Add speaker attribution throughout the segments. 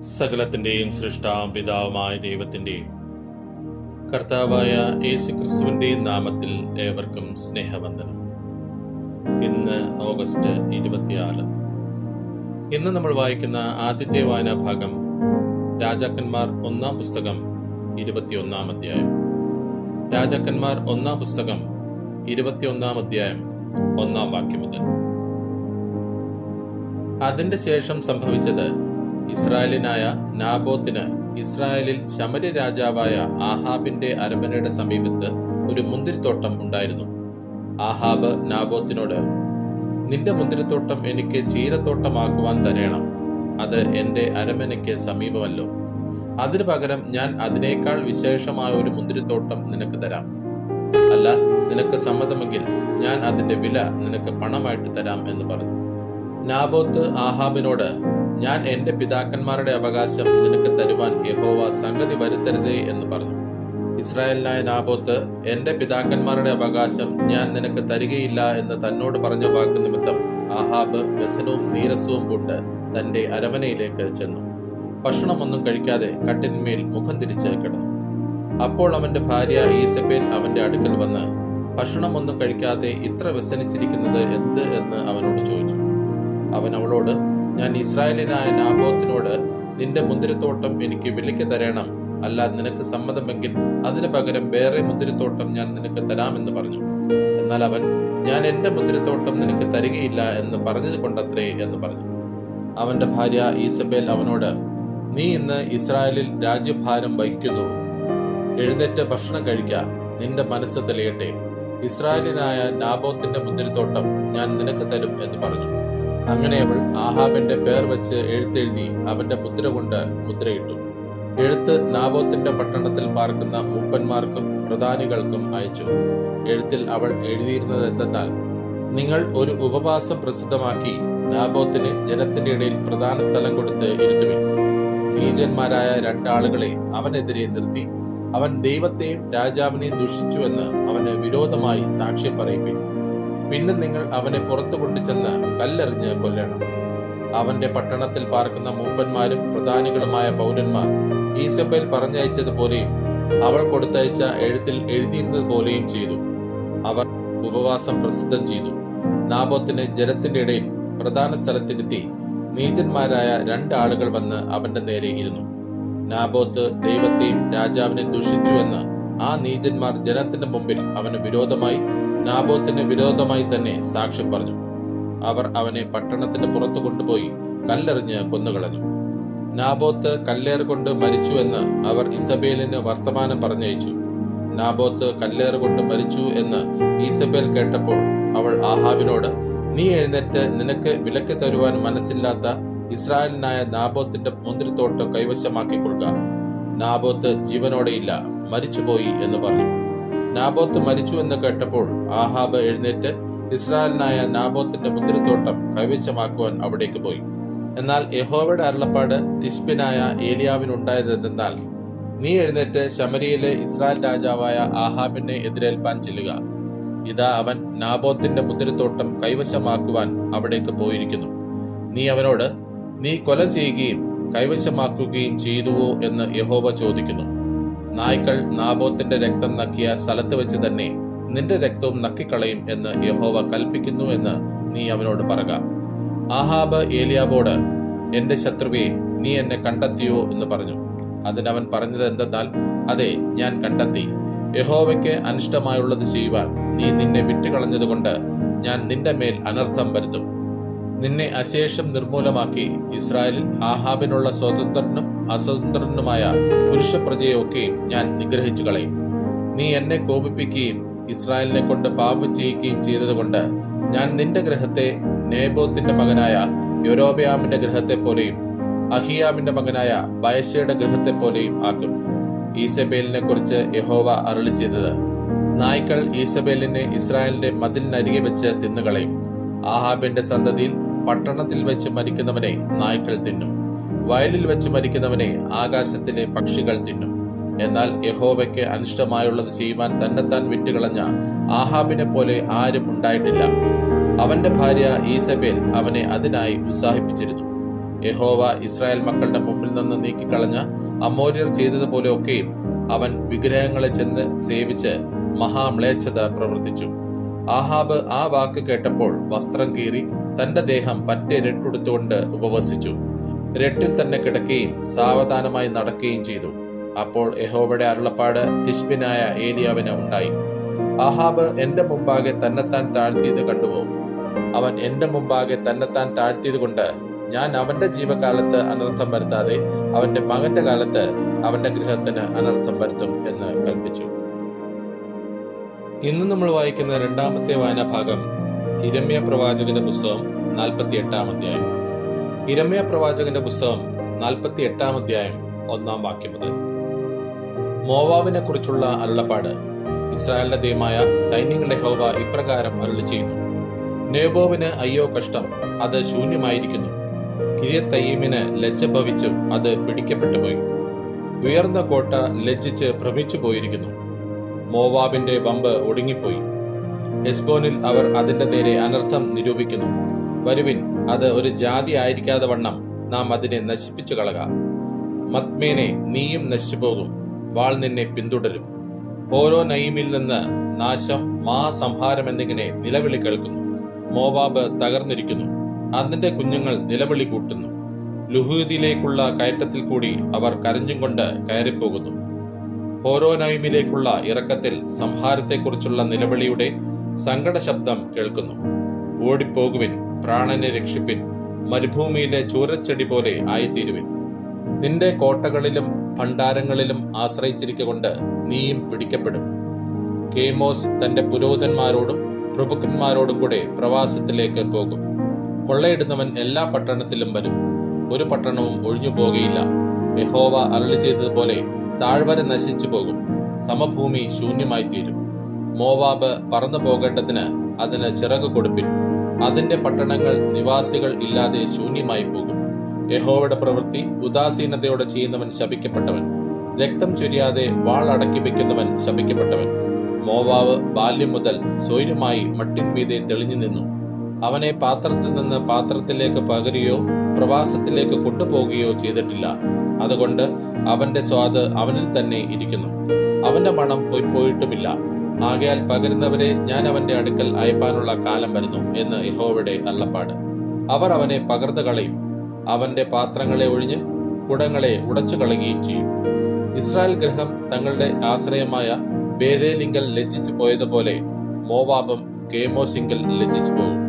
Speaker 1: സകലത്തിന്റെയും സൃഷ്ടാവും പിതാവുമായ ദൈവത്തിന്റെയും കർത്താവായ യേശു ക്രിസ്തുവിന്റെയും നാമത്തിൽ ഏവർക്കും സ്നേഹവന്ദനം. ഇന്ന് ഓഗസ്റ്റ് ഇരുപത്തിയാറ്. ഇന്ന് നമ്മൾ വായിക്കുന്ന ആദ്യത്തെ വായനാ ഭാഗം രാജാക്കന്മാർ ഒന്നാം പുസ്തകം ഇരുപത്തിയൊന്നാം അധ്യായം. രാജാക്കന്മാർ ഒന്നാം പുസ്തകം ഇരുപത്തിയൊന്നാം അധ്യായം ഒന്നാം വാക്യം മുതൽ. അതിന്റെ ശേഷം സംഭവിച്ചത് ഇസ്രായേലിനായ നാബോത്തിന് ഇസ്രായേലിൽ ശമര്യ രാജാവായ ആഹാബിന്റെ അരമനയുടെ സമീപത്ത് ഒരു മുന്തിരിത്തോട്ടം ഉണ്ടായിരുന്നു. ആഹാബ് നാബോത്തിനോട് നിന്റെ മുന്തിരിത്തോട്ടം എനിക്ക് ചീരത്തോട്ടമാക്കുവാൻ തരേണം. അത് എന്റെ അരമനയ്ക്ക് സമീപമല്ലോ. അതിനു പകരം ഞാൻ അതിനേക്കാൾ വിശേഷമായ ഒരു മുന്തിരിത്തോട്ടം നിനക്ക് തരാം. അല്ല നിനക്ക് സമ്മതമെങ്കിൽ ഞാൻ അതിന്റെ വില നിനക്ക് പണമായിട്ട് തരാം എന്ന് പറഞ്ഞു. നാബോത്ത് ആഹാബിനോട് ഞാൻ എന്റെ പിതാക്കന്മാരുടെ അവകാശം നിനക്ക് തരുവാൻ യഹോവ സംഗതി വരുത്തരുതേ എന്ന് പറഞ്ഞു. ഇസ്രായേലിനായ നാബോത്ത് എന്റെ പിതാക്കന്മാരുടെ അവകാശം ഞാൻ നിനക്ക് തരികയില്ല എന്ന് തന്നോട് പറഞ്ഞ വാക്ക് നിമിത്തം ആഹാബ് വ്യസനവും നീരസവും പൂണ്ട് തന്റെ അരമനയിലേക്ക് ചെന്നു. ഭക്ഷണമൊന്നും കഴിക്കാതെ കട്ടിന്മേൽ മുഖം തിരിച്ച് കിടന്നു. അപ്പോൾ അവന്റെ ഭാര്യ ഈസബേൽ അവന്റെ അടുക്കൽ വന്ന് ഭക്ഷണമൊന്നും കഴിക്കാതെ ഇത്ര വ്യസനിച്ചിരിക്കുന്നത് എന്ത്? എന്ന് അവനോട് ചോദിച്ചു. അവൻ അവളോട് ഞാൻ ഇസ്രായേലിനായ നാബോത്തിനോട് നിന്റെ മുന്തിരിത്തോട്ടം എനിക്ക് വിലയ്ക്ക് തരണം. അല്ല നിനക്ക് സമ്മതമെങ്കിൽ അതിന് പകരം വേറെ മുന്തിരിത്തോട്ടം ഞാൻ നിനക്ക് തരാമെന്ന് പറഞ്ഞു. എന്നാൽ അവൻ ഞാൻ എന്റെ മുന്തിരിത്തോട്ടം നിനക്ക് തരികയില്ല എന്ന് പറഞ്ഞത് കൊണ്ടത്രേ എന്ന് പറഞ്ഞു. അവന്റെ ഭാര്യ ഈസബേൽ അവനോട് നീ ഇന്ന് ഇസ്രായേലിൽ രാജ്യഭാരം വഹിക്കുന്നു. എഴുന്നേറ്റ് ഭക്ഷണം കഴിക്ക. നിന്റെ മനസ്സ് തെളിയട്ടെ. ഇസ്രായേലിനായ നാബോത്തിന്റെ മുന്തിരിത്തോട്ടം ഞാൻ നിനക്ക് തരും എന്ന് പറഞ്ഞു. അങ്ങനെ അവൾ ആഹാബിന്റെ പേർ വെച്ച് എഴുത്തെഴുതി അവന്റെ മുദ്ര കൊണ്ട് മുദ്രയിട്ടു. എഴുത്ത് നാബോത്തിന്റെ പട്ടണത്തിൽ പാർക്കുന്ന മൂപ്പന്മാർക്കും പ്രധാനികൾക്കും അയച്ചു. എഴുത്തിൽ അവൾ എഴുതിയിരുന്നത് എന്തെന്നാൽ നിങ്ങൾ ഒരു ഉപവാസം പ്രസിദ്ധമാക്കി നാബോത്തിന് ജനത്തിന്റെ ഇടയിൽ പ്രധാന സ്ഥലം കൊടുത്ത് ഇരുത്തുവിൻ. നീചന്മാരായ രണ്ടാളുകളെ അവനെതിരെ നിർത്തി. അവൻ ദൈവത്തെയും രാജാവിനെയും ദുഷിച്ചുവെന്ന് അവന് വിരോധമായി സാക്ഷ്യം പറയിപ്പിൻ. പിന്നെ നിങ്ങൾ അവനെ പുറത്തു കൊണ്ടുചെന്ന് കല്ലെറിഞ്ഞ് കൊല്ലണം. അവന്റെ പട്ടണത്തിൽ പാർക്കുന്ന മൂപ്പന്മാരും പ്രധാനികളുമായ പൗരന്മാർ ഈസബേൽ പറഞ്ഞയച്ചതുപോലെയും അവൾ കൊടുത്തയച്ച എഴുത്തിൽ എഴുതിയിരുന്നത് പോലെയും ചെയ്തു. അവർ ഉപവാസം പ്രസിദ്ധം ചെയ്തു. നാബോത്തിന് ജനത്തിന്റെ ഇടയിൽ പ്രധാന സ്ഥലത്തിരുത്തി നീചന്മാരായ രണ്ടാളുകൾ വന്ന് അവന്റെ നേരെ ഇരുന്നു. നാബോത്ത് ദൈവത്തെയും രാജാവിനെ ദുഷിച്ചുവെന്ന് ആ നീചന്മാർ ജനത്തിന്റെ മുമ്പിൽ അവന് വിരോധമായി നാബോത്തിന് വിരോധമായി തന്നെ സാക്ഷ്യം പറഞ്ഞു. അവർ അവനെ പട്ടണത്തിന് പുറത്തു കൊണ്ടുപോയി കല്ലെറിഞ്ഞ് കൊന്നുകളഞ്ഞു. നാബോത്ത് കല്ലേറ് കൊണ്ട് മരിച്ചു എന്ന് അവർ ഇസബേലിന് വർത്തമാനം പറഞ്ഞയച്ചു. നാബോത്ത് കല്ലേറ് കൊണ്ട് മരിച്ചു എന്ന് ഈസബേൽ കേട്ടപ്പോൾ അവൾ ആഹാബിനോട് നീ എഴുന്നേറ്റ് നിനക്ക് വിലക്ക് തരുവാൻ മനസ്സില്ലാത്ത ഇസ്രായേലിനായ നാബോത്തിന്റെ മുന്തിരിത്തോട്ടം കൈവശമാക്കിക്കൊള്ളുക. നാബോത്ത് ജീവനോടെയില്ല മരിച്ചുപോയി എന്ന് പറഞ്ഞു. നാബോത്ത് മരിച്ചു എന്ന് കേട്ടപ്പോൾ ആഹാബ് എഴുന്നേറ്റ് ഇസ്രായേലിനായ നാബോത്തിന്റെ മുന്തിരിത്തോട്ടം കൈവശമാക്കുവാൻ അവിടേക്ക് പോയി. എന്നാൽ യഹോവയുടെ അരുളപ്പാട് തിഷ്പിനായ ഏലിയാവിനുണ്ടായതെന്നാൽ നീ എഴുന്നേറ്റ് ശമരിയിലെ ഇസ്രായേൽ രാജാവായ ആഹാബിനെ എതിരേൽപ്പാൻ ചെല്ലുക. ഇതാ അവൻ നാബോത്തിന്റെ മുന്തിരിത്തോട്ടം കൈവശമാക്കുവാൻ അവിടേക്ക് പോയിരിക്കുന്നു. നീ അവനോട് നീ കൊല ചെയ്യുകയും കൈവശമാക്കുകയും ചെയ്തുവോ? എന്ന് യഹോവ ചോദിക്കുന്നു. നായ്ക്കൾ നാബോത്തിന്റെ രക്തം നക്കിയ സ്ഥലത്ത് വെച്ച് തന്നെ നിന്റെ രക്തവും നക്കിക്കളയും എന്ന് യഹോവ കൽപ്പിക്കുന്നു എന്ന് നീ അവനോട് പറക. ആഹാബ് ഏലിയാബോട് എന്റെ ശത്രുവെ നീ എന്നെ കണ്ടെത്തിയോ? എന്ന് പറഞ്ഞു. അതിനവൻ പറഞ്ഞത് എന്തെന്നാൽ അതെ ഞാൻ കണ്ടെത്തി. യഹോവയ്ക്ക് അനിഷ്ടമായുള്ളത് ചെയ്യുവാൻ നീ നിന്നെ വിട്ടുകളഞ്ഞതുകൊണ്ട് ഞാൻ നിന്റെ മേൽ അനർത്ഥം വരുത്തും. നിന്നെ അശേഷം നിർമൂലമാക്കി ഇസ്രായേലിൽ ആഹാബിനുള്ള സ്വതന്ത്രനും അസ്വതന്ത്രനുമായ പുരുഷപ്രജയൊക്കെയും ഞാൻ നിഗ്രഹിച്ചു കളയും നീ എന്നെ കോപിപ്പിക്കുകയും ഇസ്രായേലിനെ കൊണ്ട് പാപം ചെയ്യിക്കുകയും ചെയ്തതുകൊണ്ട് ഞാൻ നിന്റെ ഗ്രഹത്തെ നേബോത്തിന്റെ മകനായ യൊരോബയാമിന്റെ ഗ്രഹത്തെ പോലെയും അഹിയാമിന്റെ മകനായ ബയശയുടെ ഗ്രഹത്തെ പോലെയും ആക്കും. ഈസബേലിനെ കുറിച്ച് യഹോവ അരളി ചെയ്തത്. നായ്ക്കൾ ഈസബേലിനെ ഇസ്രായേലിന്റെ മതിലിനരികെ വെച്ച് തിന്നുകളയും. ആഹാബിന്റെ സന്തതിയിൽ പട്ടണത്തിൽ വെച്ച് മരിക്കുന്നവനെ നായ്ക്കൾ തിന്നും. വയലിൽ വെച്ച് മരിക്കുന്നവനെ ആകാശത്തിലെ പക്ഷികൾ തിന്നും. എന്നാൽ യഹോവയ്ക്ക് അനിഷ്ടമായുള്ളത് ചെയ്യുവാൻ തന്നെത്താൻ വിറ്റുകളഞ്ഞ ആഹാബിനെ പോലെ ആരും ഉണ്ടായിട്ടില്ല. അവന്റെ ഭാര്യ ഈസബേൽ അവനെ അതിനായി ഉത്സാഹിപ്പിച്ചിരുന്നു. യഹോവ ഇസ്രായേൽ മക്കളുടെ മുമ്പിൽ നിന്ന് നീക്കിക്കളഞ്ഞ അമോര്യർ ചെയ്തതുപോലെയൊക്കെയും അവൻ വിഗ്രഹങ്ങളെ ചെന്ന് സേവിച്ച് മഹാമ്ലേച്ഛത പ്രവർത്തിച്ചു. ആഹാബ് ആ വാക്ക് കേട്ടപ്പോൾ വസ്ത്രം കീറി തന്റെ ദേഹം പറ്റെ രട്ടുടുത്തുകൊണ്ട് ഉപവസിച്ചു. രട്ടിൽ തന്നെ കിടക്കുകയും സാവധാനമായി നടക്കുകയും ചെയ്തു. അപ്പോൾ യഹോബയുടെ അരുളപ്പാട് തിഷ്ബിനായ ഏലിയാവിന് ഉണ്ടായി. അഹാബ് എന്റെ മുമ്പാകെ തന്നെത്താൻ താഴ്ത്തിയത് കണ്ടുവോ? അവൻ എന്റെ മുമ്പാകെ തന്നെത്താൻ താഴ്ത്തിയത് കൊണ്ട് ഞാൻ അവന്റെ ജീവകാലത്ത് അനർത്ഥം വരുത്താതെ അവന്റെ മകന്റെ കാലത്ത് അവന്റെ ഗൃഹത്തിന് അനർത്ഥം വരുത്തും എന്ന് കൽപ്പിച്ചു. ഇന്ന് നമ്മൾ വായിക്കുന്ന രണ്ടാമത്തെ വായനാ ഭാഗം ഇരമ്യ പ്രവാചകന്റെ പുസ്തകം നാൽപ്പത്തി എട്ടാം അധ്യായം. ഇരമ്യ പ്രവാചകന്റെ പുസ്തകം നാൽപ്പത്തി എട്ടാം അധ്യായം ഒന്നാം വാക്യം മുതൽ. മോവാബിനെ കുറിച്ചുള്ള അരുളപ്പാട് ഇസ്രായേലിന്റെ ദൈവമായ സൈന്യങ്ങളുടെ ഹോവ ഇപ്രകാരം അരുളി ചെയ്യുന്നു നേബോവിന് അയ്യോ കഷ്ടം അത് ശൂന്യമായിരിക്കുന്നു. കിരിയത്തയ്യമിന് ലജ്ജ ഭവിച്ചു അത് പിടിക്കപ്പെട്ടു പോയി. ഉയർന്ന കോട്ട ലജ്ജിച്ച് ഭ്രമിച്ചു പോയിരിക്കുന്നു. മോവാബിന്റെ ബമ്പ് ഒടുങ്ങിപ്പോയി. എസ്ബോനിൽ അവർ അതിന്റെ നേരെ അനർത്ഥം നിരൂപിക്കുന്നു. വരുവിൻ അത് ഒരു ജാതി ആയിരിക്കാതെ വണ്ണം നാം അതിനെ നശിപ്പിച്ചു കളക. മത്മേനെ നീയും നശിച്ചു പോകും വാൾ നിന്നെ പിന്തുടരും. ഓരോ നയിമിൽ നിന്ന് നാശം മഹാസംഹാരം എന്നിങ്ങനെ നിലവിളി കേൾക്കുന്നു. മോവാബ് തകർന്നിരിക്കുന്നു. അതിന്റെ കുഞ്ഞുങ്ങൾ നിലവിളി കൂട്ടുന്നു. ലുഹൂദിലേക്കുള്ള കയറ്റത്തിൽ കൂടി അവർ കരഞ്ഞും കൊണ്ട് കയറിപ്പോകുന്നു. ഓരോ നൈമിലേക്കുള്ള ഇറക്കത്തിൽ സംഹാരത്തെക്കുറിച്ചുള്ള നിലവിളിയുടെ സങ്കട ശബ്ദം കേൾക്കുന്നു. ഓടിപ്പോകുവിൻ പ്രാണനെ രക്ഷിപ്പിൻ മരുഭൂമിയിലെ ചൂരച്ചെടി പോലെ ആയിത്തീരുവിൻ. നിന്റെ കോട്ടകളിലും ഭണ്ഡാരങ്ങളിലും ആശ്രയിച്ചിരിക്കൊണ്ട് നീയും പിടിക്കപ്പെടും. കേമോസ് തന്റെ പുരോഹിതന്മാരോടും പ്രഭുക്കന്മാരോടും കൂടെ പ്രവാസത്തിലേക്ക് പോകും. കൊള്ളയിടുന്നവൻ എല്ലാ പട്ടണത്തിലും വരും. ഒരു പട്ടണവും ഒഴിഞ്ഞു പോകുകയില്ല യഹോവ അരളി ചെയ്തതുപോലെ താഴ്വര നശിച്ചു പോകും സമഭൂമി ശൂന്യമായി തീരും മോവാബ് പറന്നു പോകേണ്ടതിന് അതിന് ചിറക് കൊടുപ്പിൻ. അതിന്റെ പട്ടണങ്ങൾ നിവാസികൾ ഇല്ലാതെ ശൂന്യമായി പോകും. യഹോവയുടെ പ്രവൃത്തി ഉദാസീനതയോടെ ചെയ്യുന്നവൻ ശപിക്കപ്പെട്ടവൻ. രക്തം ചൊരിയാതെ വാൾ അടക്കി വെക്കുന്നവൻ ശപിക്കപ്പെട്ടവൻ. മോവാവ് ബാല്യം മുതൽ സ്വൈര്യമായി മട്ടിൻമീതെ തെളിഞ്ഞു നിന്നു. അവനെ പാത്രത്തിൽ നിന്ന് പാത്രത്തിലേക്ക് പകരുകയോ പ്രവാസത്തിലേക്ക് കൊണ്ടുപോകുകയോ ചെയ്തിട്ടില്ല. അതുകൊണ്ട് അവന്റെ സ്വാദ് അവനിൽ തന്നെ ഇരിക്കുന്നു. അവന്റെ മണം പോയി പോയിട്ടുമില്ല. ആകയാൽ പകരുന്നവരെ ഞാൻ അവന്റെ അടുക്കൽ അയപ്പാനുള്ള കാലം വരുന്നു എന്ന് യഹോവയുടെ അള്ളപ്പാട് അവർ അവനെ പകർന്നു കളയും. അവന്റെ പാത്രങ്ങളെ ഒഴിഞ്ഞ് കുടങ്ങളെ ഉടച്ചു കളയുകയും ചെയ്യും. ഇസ്രായേൽ ഗ്രഹം തങ്ങളുടെ ആശ്രയമായ ബേദേലിങ്കൽ ലജ്ജിച്ചു പോയതുപോലെ മോവാബും കേമോസിങ്കൽ ലജ്ജിച്ചു പോകും.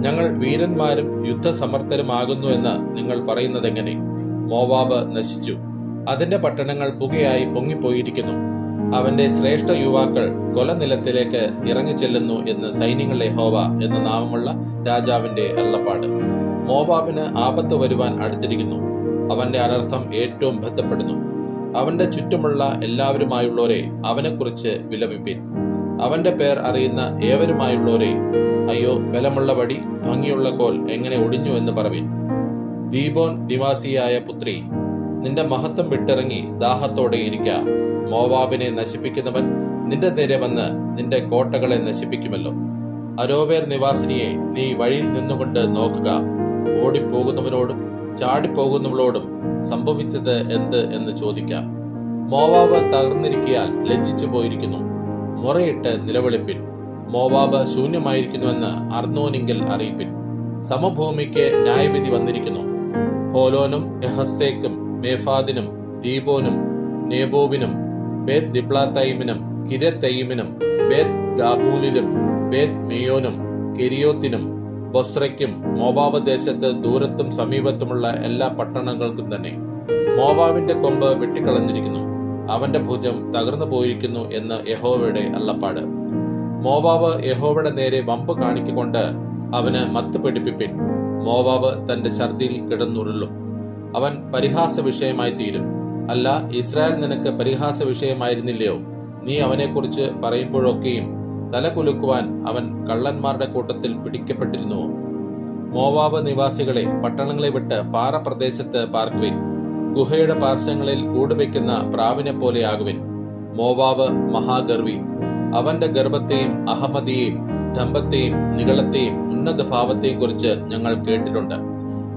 Speaker 1: ഞങ്ങൾ വീരന്മാരും യുദ്ധസമർത്ഥരുമാകുന്നു എന്ന് നിങ്ങൾ പറയുന്നതെങ്ങനെ? മോവാബ് നശിച്ചു. അതിന്റെ പട്ടണങ്ങൾ പുകയായി പൊങ്ങിപ്പോയിരിക്കുന്നു. അവന്റെ ശ്രേഷ്ഠ യുവാക്കൾ കൊലനിലത്തിലേക്ക് ഇറങ്ങിച്ചെല്ലുന്നു എന്ന് സൈന്യങ്ങളെ ഹോവ എന്ന നാമമുള്ള രാജാവിന്റെ എള്ളപ്പാട്. മോബാബിന് ആപത്ത് വരുവാൻ അടുത്തിരിക്കുന്നു. അവന്റെ അനർത്ഥം ഏറ്റവും ബന്ധപ്പെടുന്നു. അവന്റെ ചുറ്റുമുള്ള എല്ലാവരുമായുള്ളവരെ അവനെക്കുറിച്ച് വിലപിപ്പിൻ. അവന്റെ പേർ അറിയുന്ന ഏവരുമായുള്ളവരെ അയ്യോ ബലമുള്ള വടി ഭംഗിയുള്ള കോൽ എങ്ങനെ ഒടിഞ്ഞു എന്ന് പറവിൻ. ദീപോൻ നിവാസിയായ പുത്രി നിന്റെ മഹത്വം വിട്ടിറങ്ങി ദാഹത്തോടെ ഇരിക്ക. മോവാബിനെ നശിപ്പിക്കുന്നവൻ നിന്റെ നേരെ വന്ന് നിന്റെ കോട്ടകളെ നശിപ്പിക്കുമല്ലോ. അരോവേർ നിവാസിനിയെ നീ വഴിയിൽ നിന്നുകൊണ്ട് നോക്കുക. ഓടിപ്പോകുന്നവനോടും ചാടിപ്പോകുന്നവളോടും സംഭവിച്ചത് എന്ത് എന്ന് ചോദിക്കാം. മോവാബ് തകർന്നിരിക്കാൻ ലജ്ജിച്ചു പോയിരിക്കുന്നു മുറയിട്ട് നിലവിളിപ്പിൻ. മോവാബ് ശൂന്യമായിരിക്കുന്നുവെന്ന് അർണോനിങ്കിൽ അറിയിപ്പിൻ. സമഭൂമിക്ക് ന്യായവിധി വന്നിരിക്കുന്നു. ഹോലോനും എഹസ്സേക്കും മേഫാദിനും ദീപോനും നേബോവിനും ബേത് ദിബ്ലാത്തൈമിനും കിരത്തൈമിനും ബേത് ഗാബൂലിലും ബേത് മിയോനും കെരിയോത്തിനും ബൊസ്രയ്ക്കും മോബാബ് ദേശത്ത് ദൂരത്തും സമീപത്തുമുള്ള എല്ലാ പട്ടണങ്ങൾക്കും തന്നെ മോവാബിന്റെ കൊമ്പ് വെട്ടിക്കളഞ്ഞിരിക്കുന്നു. അവന്റെ ഭുജം തകർന്നു പോയിരിക്കുന്നു എന്ന് യഹോവയുടെ അള്ളപ്പാട് മോവാബ് യഹോവയുടെ നേരെ വമ്പ് കാണിക്കൊണ്ട് അവന് മത്ത് പിടിപ്പിപ്പിൻ. മോവാബ് തന്റെ ഛർദിയിൽ കിടന്നുരുളും. അവൻ പരിഹാസ വിഷയമായി തീരും. അല്ല ഇസ്രായേൽ നിനക്ക് പരിഹാസ വിഷയമായിരുന്നില്ലയോ? നീ അവനെക്കുറിച്ച് പറയുമ്പോഴൊക്കെയും തല കുലുക്കുവാൻ അവൻ കള്ളന്മാരുടെ കൂട്ടത്തിൽ പിടിക്കപ്പെട്ടിരുന്നു മോവാബ് നിവാസികളെ പട്ടണങ്ങളെ വിട്ട് പാറപ്രദേശത്ത് പാർക്കുവിൻ. ഗുഹയുടെ പാർശ്വങ്ങളിൽ കൂടുവെക്കുന്ന പ്രാവിനെ പോലെ പോലെയാകുവിൻ മോവാബ് മഹാഗർവി. അവന്റെ ഗർഭത്തെയും അഹമ്മദിയെയും ദമ്പത്തെയും നികളത്തെയും ഉന്നത ഭാവത്തെയും കുറിച്ച് ഞങ്ങൾ കേട്ടിട്ടുണ്ട്.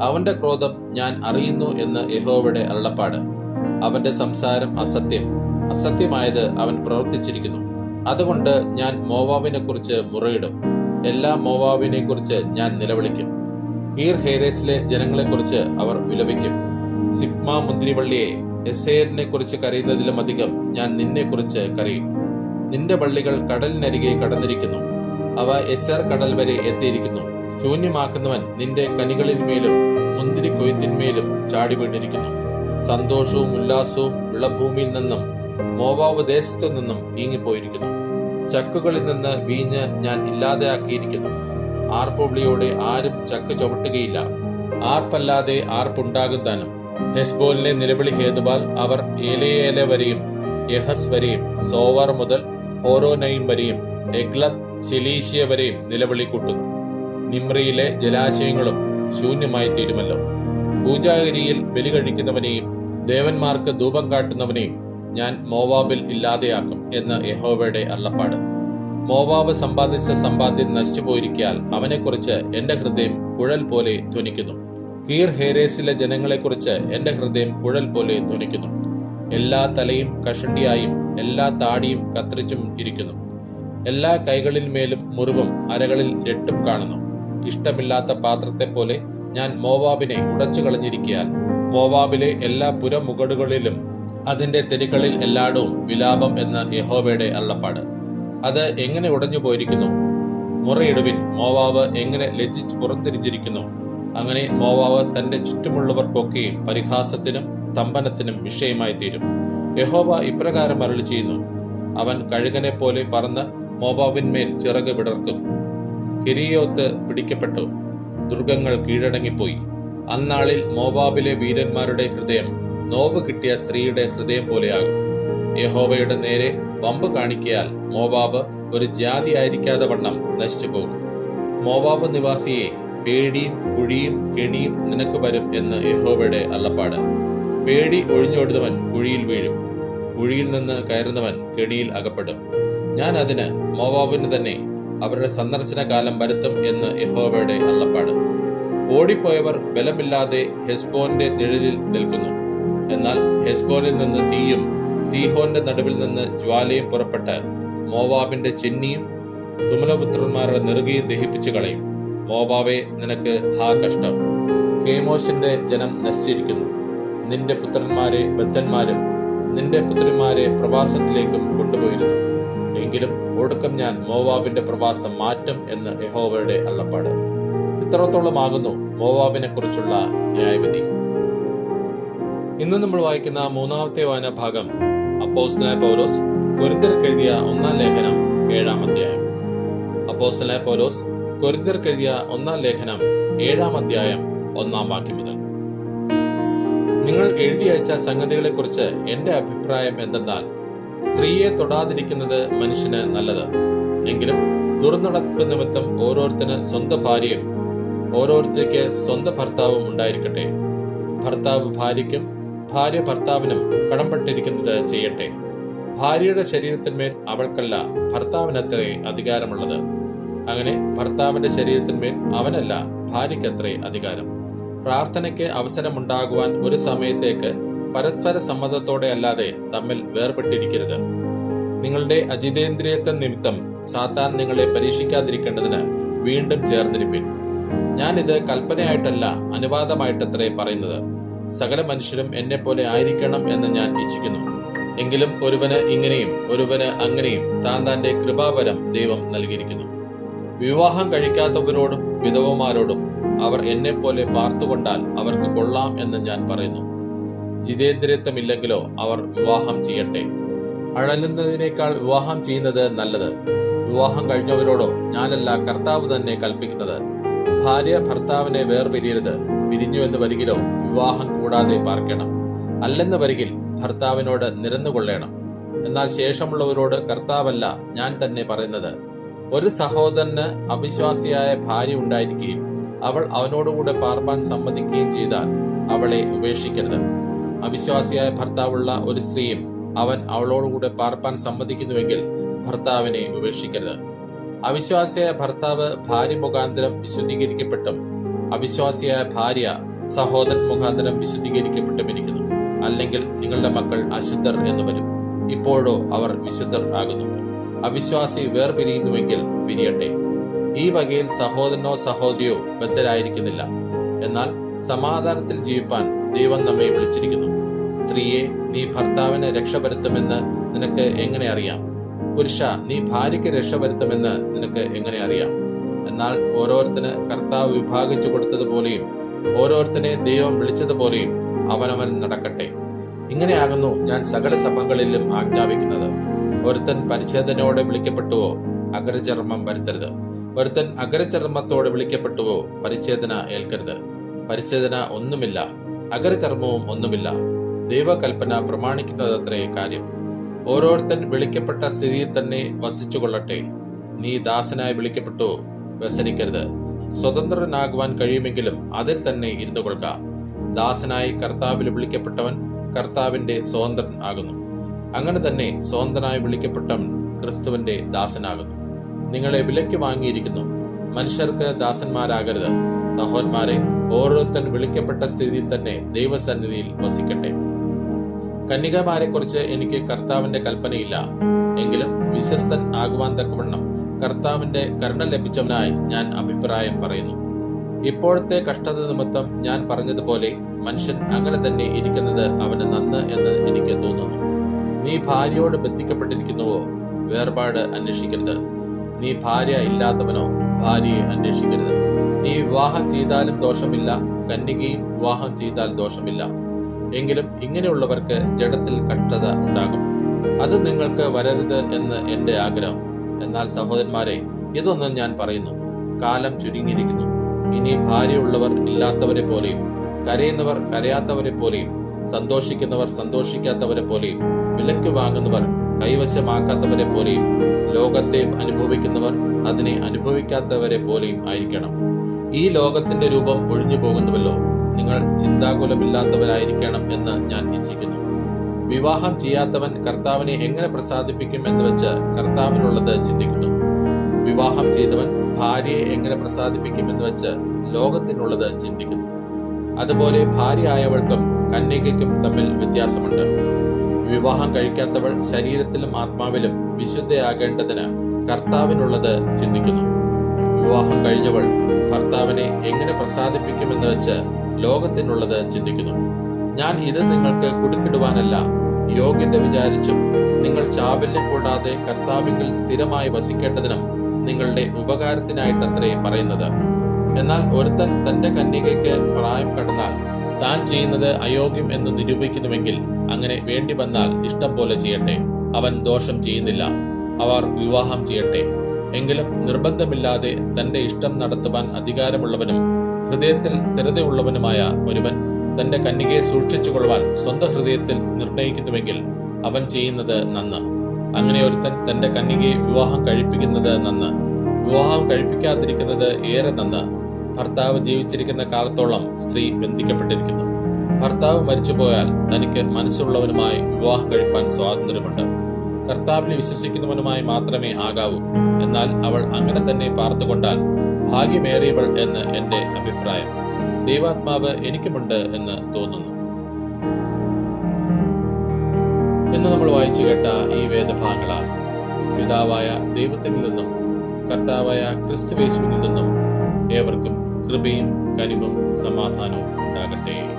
Speaker 1: അവന്റെ ക്രോധം ഞാൻ അറിയുന്നു എന്ന് യഹോവയുടെ അള്ളപ്പാട് അവന്റെ സംസാരം അസത്യം. അസത്യമായത് അവൻ പ്രവർത്തിച്ചിരിക്കുന്നു. അതുകൊണ്ട് ഞാൻ മോവാബിനെ കുറിച്ച് മുറയിടും. എല്ലാ മോവാബിനെ കുറിച്ച് ഞാൻ നിലവിളിക്കും. കീർ ഹേരേസിലെ ജനങ്ങളെക്കുറിച്ച് അവർ വിലപിക്കും. സിഗ്മ മുന്തിരിവള്ളിയെ എസേരിനെ കുറിച്ച് കരയുന്നതിലും അധികം ഞാൻ നിന്നെ കുറിച്ച് കരയും. നിന്റെ പള്ളികൾ കടലിനരികെ കടന്നിരിക്കുന്നു. അവ എസർ കടൽ വരെ എത്തിയിരിക്കുന്നു. ശൂന്യമാക്കുന്നവൻ നിന്റെ കനികളിന്മേലും മുന്തിരി കൊയ്ത്തിന്മേലും ചാടി വീണിരിക്കുന്നു സന്തോഷവും ഉല്ലാസവും വിളഭൂമിയിൽ നിന്നും മോവാവ് ദേശത്തു നിന്നും നീങ്ങിപ്പോയിരിക്കുന്നു. ചക്കുകളിൽ നിന്ന് വീഞ്ഞ് ഞാൻ ഇല്ലാതെയാക്കിയിരിക്കുന്നു. ആർപ്പുള്ളിയോടെ ആരും ചക്ക് ചവിട്ടുകയില്ല. ആർപ്പല്ലാതെ ആർപ്പുണ്ടാകും താനും. ഹെസ്ബോലിനെ നിലവിളി ഹേതുവാൽ അവർ ഏലയേല വരെയും യഹസ് വരെയും സോവർ മുതൽ ഹോറോനയും വരെയും എഗ്ലത് ശെലീശിയ വരെയും നിലവിളി കൂട്ടുന്നു. നിമ്രിയിലെ ജലാശയങ്ങളും ശൂന്യമായി തീരുമല്ലോ പൂജാഗിരിയിൽ ബലി കഴിക്കുന്നവനെയും ദേവന്മാർക്ക് ധൂപം കാട്ടുന്നവനെയും ഞാൻ മോവാബിൽ ഇല്ലാതെയാക്കും എന്ന് യഹോവയുടെ അള്ളപ്പാട് മോവാബ് സമ്പാദിച്ച സമ്പാദ്യം നശിച്ചുപോയിരിക്കാൽ അവനെക്കുറിച്ച് എന്റെ ഹൃദയം കുഴൽ പോലെ ധ്വനിക്കുന്നു. കീർ ഹേരേസിലെ ജനങ്ങളെക്കുറിച്ച് എന്റെ ഹൃദയം കുഴൽ പോലെ ധ്വനിക്കുന്നു. എല്ലാ തലയും കഷണ്ടിയായും എല്ലാ താടിയും കത്രിച്ചും ഇരിക്കുന്നു. എല്ലാ കൈകളിൽ മേലും മുറിവും അരകളിൽ രട്ടും കാണുന്നു. ഇഷ്ടമില്ലാത്ത പാത്രത്തെ പോലെ ഞാൻ മോവാബിനെ ഉടച്ചു കളഞ്ഞിരിക്കാൻ മോവാബിലെ എല്ലാ പുരമുകടുകളിലും അതിന്റെ തെരുക്കളിൽ എല്ലായിടവും വിലാപം എന്ന യഹോബയുടെ അള്ളപ്പാട് അത് എങ്ങനെ ഉടഞ്ഞു പോയിരിക്കുന്നു? മുറയിടുവിൻ മോവാവ് എങ്ങനെ ലജ്ജിച്ച് പുറത്തിരിഞ്ഞിരിക്കുന്നു? അങ്ങനെ മോവാവ് തന്റെ ചുറ്റുമുള്ളവർക്കൊക്കെയും പരിഹാസത്തിനും സ്തംഭനത്തിനും വിഷയമായി തീരും. യഹോവ ഇപ്രകാരം അരളി ചെയ്യുന്നു അവൻ കഴുകനെ പോലെ പറന്ന് മോവാവിന്മേൽ ചിറക് വിടർക്കും. കിരിയോത്ത് പിടിക്കപ്പെട്ടു. ദുർഗങ്ങൾ കീഴടങ്ങിപ്പോയി. അന്നാളിൽ മോബാബിലെ വീരന്മാരുടെ ഹൃദയം നോവ് കിട്ടിയ സ്ത്രീയുടെ ഹൃദയം പോലെയാകും. യഹോബയുടെ നേരെ വമ്പ് കാണിക്കയാൽ മോബാബ് ഒരു ജാതി ആയിരിക്കാതെ വണ്ണം നശിച്ചു പോകും. മോബാബ് നിവാസിയെ പേടിയും കുഴിയും കെണിയും നിനക്ക് വരും എന്ന് യഹോബയുടെ അള്ളപ്പാട് പേടി ഒഴിഞ്ഞോടുന്നവൻ കുഴിയിൽ വീഴും. കുഴിയിൽ നിന്ന് കയറുന്നവൻ കെണിയിൽ അകപ്പെടും. ഞാൻ അതിന് മോവാബിന് തന്നെ അവരുടെ സന്ദർശന കാലം വരുത്തും എന്ന് യഹോവയുടെ അള്ളപ്പാട് ഓടിപ്പോയവർ ബലമില്ലാതെ ഹെസ്ബോന്റെ നിഴലിൽ നിൽക്കുന്നു. എന്നാൽ ഹെസ്ബോനിൽ നിന്ന് തീയും സീഹോന്റെ നടുവിൽ നിന്ന് ജ്വാലയും പുറപ്പെട്ട് മോവാബിന്റെ ചെന്നിയും തുമലപുത്രന്മാരുടെ നെറുകയും ദഹിപ്പിച്ചു കളയും. മോബാവെ നിനക്ക് ഹാ കഷ്ടം. കേമോശിന്റെ ജനം നശിച്ചിരിക്കുന്നു. നിന്റെ പുത്രന്മാരെ ബദ്ധന്മാരും നിന്റെ പുത്രിമാരെ പ്രവാസത്തിലേക്കും കൊണ്ടുപോയിരുന്നു. എങ്കിലും ഒടുക്കം ഞാൻ മോവാബിന്റെ പ്രവാസം മാറ്റും എന്ന് യഹോവയുടെ അള്ളപ്പാട് ഇത്രത്തോളമാകുന്നു മോവാബിനെ കുറിച്ചുള്ള ന്യായവിധി. ഇന്ന് നമ്മൾ വായിക്കുന്ന മൂന്നാമത്തെ വായന ഭാഗം അപ്പോസ്റ്റലായ പൗലോസ് കൊരിന്തർ എഴുതിയ ഒന്നാം ലേഖനം ഏഴാം അധ്യായം. അപ്പോസ്റ്റലായ പൗലോസ് കൊരിന്തർ എഴുതിയ ഒന്നാം ലേഖനം ഏഴാം അധ്യായം ഒന്നാം വാക്യം മുതൽ. നിങ്ങൾ എഴുതി അയച്ച സംഗതികളെക്കുറിച്ച് എന്റെ അഭിപ്രായം എന്തെന്നാൽ സ്ത്രീയെ തൊടാതിരിക്കുന്നത് മനുഷ്യന് നല്ലത്. എങ്കിലും ദുർനടപ്പ് നിമിത്തം ഓരോരുത്തന് സ്വന്തം ഭാര്യയും ഓരോരുത്തർക്ക് സ്വന്തം ഭർത്താവും ഉണ്ടായിരിക്കട്ടെ. ഭർത്താവ് ഭാര്യയ്ക്കും ഭാര്യ ഭർത്താവിനും കടംപെട്ടിരിക്കുന്നത് ചെയ്യട്ടെ. ഭാര്യയുടെ ശരീരത്തിന്മേൽ അവൾക്കല്ല ഭർത്താവിനത്രേ അധികാരമുള്ളത്. അങ്ങനെ ഭർത്താവിന്റെ ശരീരത്തിന്മേൽ അവനല്ല ഭാര്യയ്ക്കത്രേ അധികാരം. പ്രാർത്ഥനയ്ക്ക് അവസരമുണ്ടാകുവാൻ ഒരു സമയത്തേക്ക് പരസ്പര സമ്മതത്തോടെ അല്ലാതെ തമ്മിൽ വേർപെട്ടിരിക്കരുത്. നിങ്ങളുടെ അജിതേന്ദ്രിയത്വ നിമിത്തം സാത്താൻ നിങ്ങളെ പരീക്ഷിക്കാതിരിക്കേണ്ടതിന് വീണ്ടും ചേർന്നിരിപ്പിൻ. ഞാനിത് കൽപ്പനയായിട്ടല്ല അനുവാദമായിട്ടത്രേ പറയുന്നത്. സകല മനുഷ്യരും എന്നെ പോലെ ആയിരിക്കണം എന്ന് ഞാൻ ഇച്ഛിക്കുന്നു. എങ്കിലും ഒരുവന് ഇങ്ങനെയും ഒരുവന് അങ്ങനെയും താൻ തന്റെ കൃപാപരം ദൈവം നൽകിയിരിക്കുന്നു. വിവാഹം കഴിക്കാത്തവരോടും വിധവമാരോടും അവർ എന്നെ പോലെ പാർത്തുകൊണ്ടാൽ അവർക്ക് കൊള്ളാം എന്ന് ഞാൻ പറയുന്നു. ജിതേന്ദ്രിയത്വമില്ലെങ്കിലോ അവർ വിവാഹം ചെയ്യട്ടെ. അഴലുന്നതിനേക്കാൾ വിവാഹം ചെയ്യുന്നത് നല്ലത്. വിവാഹം കഴിഞ്ഞവരോടോ ഞാനല്ല കർത്താവ് തന്നെ കൽപ്പിക്കുന്നത്. ഭാര്യ ഭർത്താവിനെ വേർപിരിയരുത്. പിരിഞ്ഞു എന്ന് വരികിലോ വിവാഹം കൂടാതെ പാർക്കണം. അല്ലെന്ന് വരികിൽ ഭർത്താവിനോട് നിരന്നുകൊള്ളേണം. എന്നാൽ ശേഷമുള്ളവരോട് കർത്താവല്ല ഞാൻ തന്നെ പറയുന്നത്. ഒരു സഹോദരന് അവിശ്വാസിയായ ഭാര്യ ഉണ്ടായിരിക്കുകയും അവൾ അവനോടുകൂടെ പാർപ്പാൻ സമ്മതിക്കുകയും ചെയ്താൽ അവളെ ഉപേക്ഷിക്കരുത്. അവിശ്വാസിയായ ഭർത്താവുള്ള ഒരു സ്ത്രീയും അവൻ അവളോടുകൂടെ പാർപ്പാൻ സമ്മതിക്കുന്നുവെങ്കിൽ ഭർത്താവിനെ ഉപേക്ഷിക്കരുത്. അവിശ്വാസിയായ ഭർത്താവ് ഭാര്യ മുഖാന്തരം വിശുദ്ധീകരിക്കപ്പെട്ടും അവിശ്വാസിയായ ഭാര്യ സഹോദരൻ മുഖാന്തരം വിശുദ്ധീകരിക്കപ്പെട്ടുമിരിക്കുന്നു അല്ലെങ്കിൽ നിങ്ങളുടെ മക്കൾ അശുദ്ധർ എന്ന് വരും. ഇപ്പോഴോ അവർ വിശുദ്ധർ ആകുന്നു. അവിശ്വാസി വേർപിരിയുന്നുവെങ്കിൽ പിരിയട്ടെ. ഈ വകയിൽ സഹോദരനോ സഹോദരിയോ ബദ്ധരായിരിക്കുന്നില്ല. എന്നാൽ സമാധാനത്തിൽ ജീവിപ്പാൻ ദൈവം നമ്മെ വിളിച്ചിരിക്കുന്നു. സ്ത്രീയെ നീ ഭർത്താവിനെ രക്ഷപ്പെടുത്തുമെന്ന് നിനക്ക് എങ്ങനെ അറിയാം? പുരുഷ നീ ഭാര്യയ്ക്ക് രക്ഷപ്പെടുത്തുമെന്ന് നിനക്ക് എങ്ങനെ അറിയാം? എന്നാൽ ഓരോരുത്തന് കർത്താവ് വിഭാഗിച്ചു കൊടുത്തതുപോലെയും ഓരോരുത്തനെ ദൈവം വിളിച്ചതുപോലെയും അവനവൻ നടക്കട്ടെ. ഇങ്ങനെയാകുന്നു ഞാൻ സകല സഭകളിലും ആജ്ഞാപിക്കുന്നത്. ഒരുത്തൻ പരിച്ഛേദനയോടെ വിളിക്കപ്പെട്ടുവോ അഗ്രചർമ്മം വരുത്തരുത്. ഒരുത്തൻ അഗ്രചർമ്മത്തോടെ വിളിക്കപ്പെട്ടുവോ പരിച്ഛേദന ഏൽക്കരുത്. പരിച്ഛേദന ഒന്നുമില്ല. അഗ്രചർമ്മവും ഒന്നുമില്ല. ദൈവകൽപ്പന പ്രമാണിക്കുന്നതത്രേ കാര്യം. ഓരോരുത്തൻ വിളിക്കപ്പെട്ട സ്ഥിതിയിൽ തന്നെ വസിച്ചുകൊള്ളട്ടെ. നീ ദാസനായി വിളിക്കപ്പെട്ടു വ്യസനിക്കരുത്. സ്വതന്ത്രനാകുവാൻ കഴിയുമെങ്കിലും അതിൽ തന്നെ ഇരുന്നു കൊള്ളുക. ദാസനായി കർത്താവിൽ വിളിക്കപ്പെട്ടവൻ കർത്താവിന്റെ സ്വതന്ത്രൻ ആകുന്നു. അങ്ങനെ തന്നെ സ്വതന്ത്രനായി വിളിക്കപ്പെട്ടവൻ ക്രിസ്തുവിന്റെ ദാസനാകുന്നു. നിങ്ങളെ വിലയ്ക്ക് വാങ്ങിയിരിക്കുന്നു. മനുഷ്യർക്ക് ദാസന്മാരാകരുത്. സഹോദന്മാരെ ഓരോരുത്തൻ വിളിക്കപ്പെട്ട സ്ഥിതിയിൽ തന്നെ ദൈവസന്നിധിയിൽ വസിക്കട്ടെ. കന്യകമാരെ കുറിച്ച് എനിക്ക് കർത്താവിന്റെ കൽപ്പനയില്ല. എങ്കിലും വിശ്വസ്തൻ ആകുവാൻ തക്കവണ്ണം കർത്താവിന്റെ കരുണ ലഭിച്ചവനായി ഞാൻ അഭിപ്രായം പറയുന്നു. ഇപ്പോഴത്തെ കഷ്ടത നിമിത്തം ഞാൻ പറഞ്ഞതുപോലെ മനുഷ്യൻ അങ്ങനെ തന്നെ ഇരിക്കുന്നത് അവന് നന്ന് എന്ന് എനിക്ക് തോന്നുന്നു. നീ ഭാര്യയോട് ബന്ധിക്കപ്പെട്ടിരിക്കുന്നുവോ? വേർപാട് അന്വേഷിക്കരുത്. നീ ഭാര്യ ഇല്ലാത്തവനോ ഭാര്യയെ അന്വേഷിക്കരുത്. വിവാഹം ചെയ്താലും ദോഷമില്ല കന്യകയും വിവാഹം ചെയ്താൽ ദോഷമില്ല. എങ്കിലും ഇങ്ങനെയുള്ളവർക്ക് ജഡത്തിൽ കഷ്ടത ഉണ്ടാകും. അത് നിങ്ങൾക്ക് വരരുത് എന്ന് എന്റെ ആഗ്രഹം. എന്നാൽ സഹോദരന്മാരെ ഇതൊന്നും ഞാൻ പറയുന്നു. കാലം ചുരുങ്ങിയിരിക്കുന്നു. ഇനി ഭാര്യയുള്ളവർ ഇല്ലാത്തവരെ പോലെയും കരയുന്നവർ കരയാത്തവരെ പോലെയും സന്തോഷിക്കുന്നവർ സന്തോഷിക്കാത്തവരെ പോലെയും വിലക്ക് വാങ്ങുന്നവർ കൈവശമാക്കാത്തവരെ പോലെയും ലോകത്തെ അനുഭവിക്കുന്നവർ അതിനെ അനുഭവിക്കാത്തവരെ പോലെയും ആയിരിക്കണം. ഈ ലോകത്തിന്റെ രൂപം ഒഴിഞ്ഞു പോകുന്നുവല്ലോ. നിങ്ങൾ ചിന്താകുലമില്ലാത്തവരായിരിക്കണം എന്ന് ഞാൻ ഇച്ഛിക്കുന്നു വിവാഹം ചെയ്യാത്തവൻ കർത്താവിനെ എങ്ങനെ പ്രസാദിപ്പിക്കും എന്ന് വെച്ച് കർത്താവിനുള്ളത് ചിന്തിക്കുന്നു. വിവാഹം ചെയ്തവൻ ഭാര്യയെ എങ്ങനെ പ്രസാദിപ്പിക്കും എന്ന് വെച്ച് ലോകത്തിനുള്ളത് ചിന്തിക്കുന്നു. അതുപോലെ ഭാര്യ ആയവൾക്കും കന്യകയ്ക്കും തമ്മിൽ വ്യത്യാസമുണ്ട്. വിവാഹം കഴിക്കാത്തവൾ ശരീരത്തിലും ആത്മാവിലും വിശുദ്ധയാകേണ്ടതിന് കർത്താവിനുള്ളത് ചിന്തിക്കുന്നു. വിവാഹം കഴിഞ്ഞവൾ ഭർത്താവിനെ എങ്ങനെ പ്രസാദിപ്പിക്കുമെന്ന് വെച്ച് ലോകത്തിനുള്ളത് ചിന്തിക്കുന്നു. ഞാൻ ഇത് നിങ്ങൾക്ക് കുടുക്കിടുവാനല്ല യോഗ്യത വിചാരിച്ചും നിങ്ങൾ ചാബല്യം കൂടാതെ കർത്താവിങ്കിൽ സ്ഥിരമായി വസിക്കേണ്ടതിനും നിങ്ങളുടെ ഉപകാരത്തിനായിട്ടത്രേ പറയുന്നത്. എന്നാൽ ഒരുത്തൻ തന്റെ കന്യകയ്ക്ക് പ്രായം കടന്നാൽ താൻ ചെയ്യുന്നത് അയോഗ്യം എന്ന് നിരൂപിക്കുന്നുവെങ്കിൽ അങ്ങനെ വേണ്ടി വന്നാൽ ഇഷ്ടം പോലെ ചെയ്യട്ടെ. അവൻ ദോഷം ചെയ്യുന്നില്ല. അവർ വിവാഹം ചെയ്യട്ടെ. എങ്കിലും നിർബന്ധമില്ലാതെ തന്റെ ഇഷ്ടം നടത്തുവാൻ അധികാരമുള്ളവനും ഹൃദയത്തിൽ സ്ഥിരതയുള്ളവനുമായ ഒരുവൻ തന്റെ കന്യകയെ സൂക്ഷിച്ചുകൊള്ളുവാൻ സ്വന്തം ഹൃദയത്തിൽ നിർണയിക്കുന്നുവെങ്കിൽ അവൻ ചെയ്യുന്നത് നന്ന്. അങ്ങനെ ഒരുത്തൻ തന്റെ കന്യകയെ വിവാഹം കഴിപ്പിക്കുന്നത് നന്ന്. വിവാഹം കഴിപ്പിക്കാതിരിക്കുന്നത് ഏറെ നന്ന്. ഭർത്താവ് ജീവിച്ചിരിക്കുന്ന കാലത്തോളം സ്ത്രീ ബന്ധിക്കപ്പെട്ടിരിക്കുന്നു. ഭർത്താവ് മരിച്ചുപോയാൽ തനിക്ക് മനസ്സുള്ളവനുമായി വിവാഹം കഴിപ്പാൻ സ്വാതന്ത്ര്യമുണ്ട്. കർത്താവിനെ വിശ്വസിക്കുന്നവനുമായി മാത്രമേ ആകാവൂ. എന്നാൽ അവൾ അങ്ങനെ തന്നെ പാർത്തുകൊണ്ടാൽ ഭാഗ്യമേറിയവൾ എന്ന് എന്റെ അഭിപ്രായം. ദൈവാത്മാവ് എനിക്കുമുണ്ട് എന്ന് തോന്നുന്നു. എന്ന് നമ്മൾ വായിച്ചു കേട്ട ഈ വേദഭാഗങ്ങളാൽ പിതാവായ ദൈവത്തിൽ നിന്നും കർത്താവായ ക്രിസ്തുവേശുവിൽ നിന്നും ഏവർക്കും കൃപയും കനിവും സമാധാനവും ഉണ്ടാകട്ടെ.